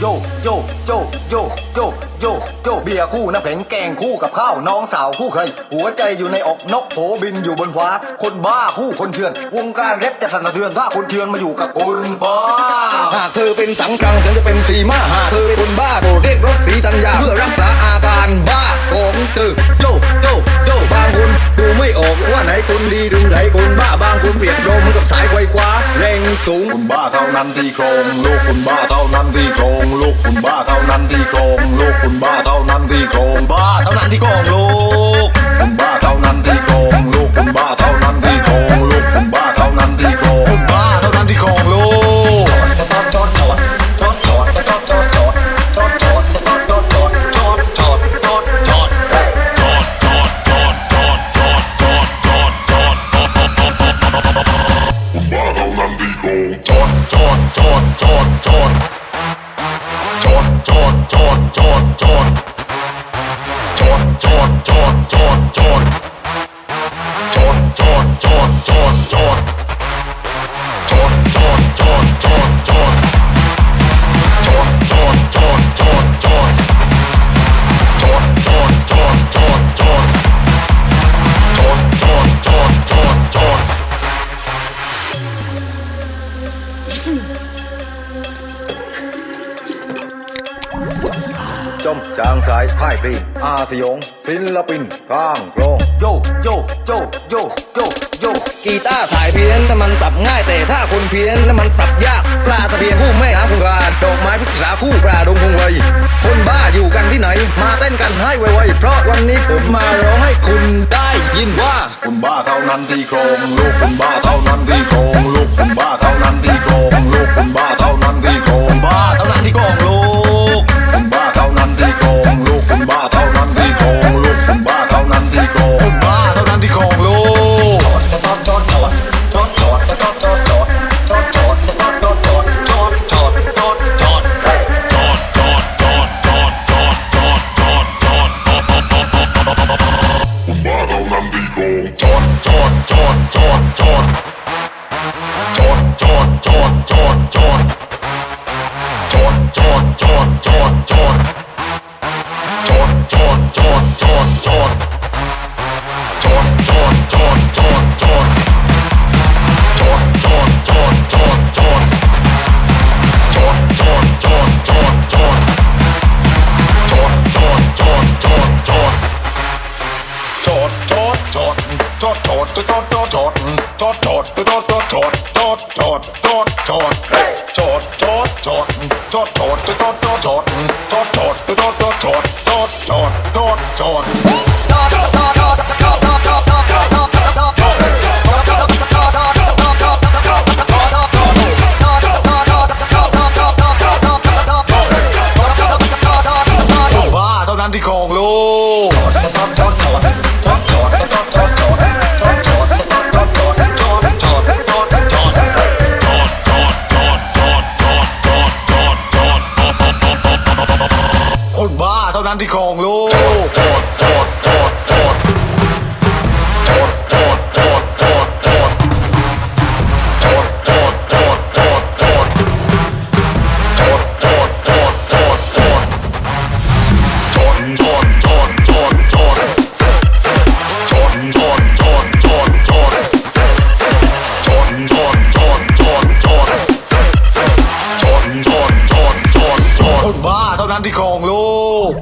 โยโยโยโยโยโยโยเบียร์คู่น้ำแข็งแกงคู่กับข้าวน้องสาวคู่เคยหัวใจอยู่ในอกนกโผบินอยู่บนฟ้า คนบ้าคู่คนเชือน วงการเล็บจะสนสะเทือนถ้าคนเชือนมาอยู่กับคนบ้าหากเธอเป็นสังกังฉันจะเป็นสีมาหากเธอเป็นคนบ้าโปรดเรียกรถสีตัญญาเพื่อรักษาอาการบ้าของเธอ สูงคุณบ้าเท่านั้นที่โครงลูกคุณบ้าเท่านั้นที่โครงลูกคุณบ้าเท่านั้นที่โครงลูกคุณบ้าเท่านั้นที่โครงบ้าเท่านั้นที่โครง มจางสายไพ่เพลอาสยองศิลปินข้างโลรงโยโยโยโยโยโยกีตาร์สายเพี้ยนแต่มันปรับง่ายแต่ถ้าคนเพี้ยนแล้วมันปรับยากปลาตะเพียนคู่แม่น้ำคงคาดอกไม้พฤกษาคู่ปลาดงคงไวคนบ้าอยู่กันที่ไหน มาเต้นกันให้ไวๆเพราะวันนี้ผมมาร้องให้คุณได้ยินว่าคุณบ้าเท่านั้นที่โครงลูกคุณบ้าเท่านั้นที่โครงลูกคุณบ้า door, door. tot tot tot tot tot tot tot tot tot tot hey! tot tot tot tot tot tot tot tot tot tot tot tot tot tot tot tot tot เท่านั้นที่ครองโลก ที่ของลูก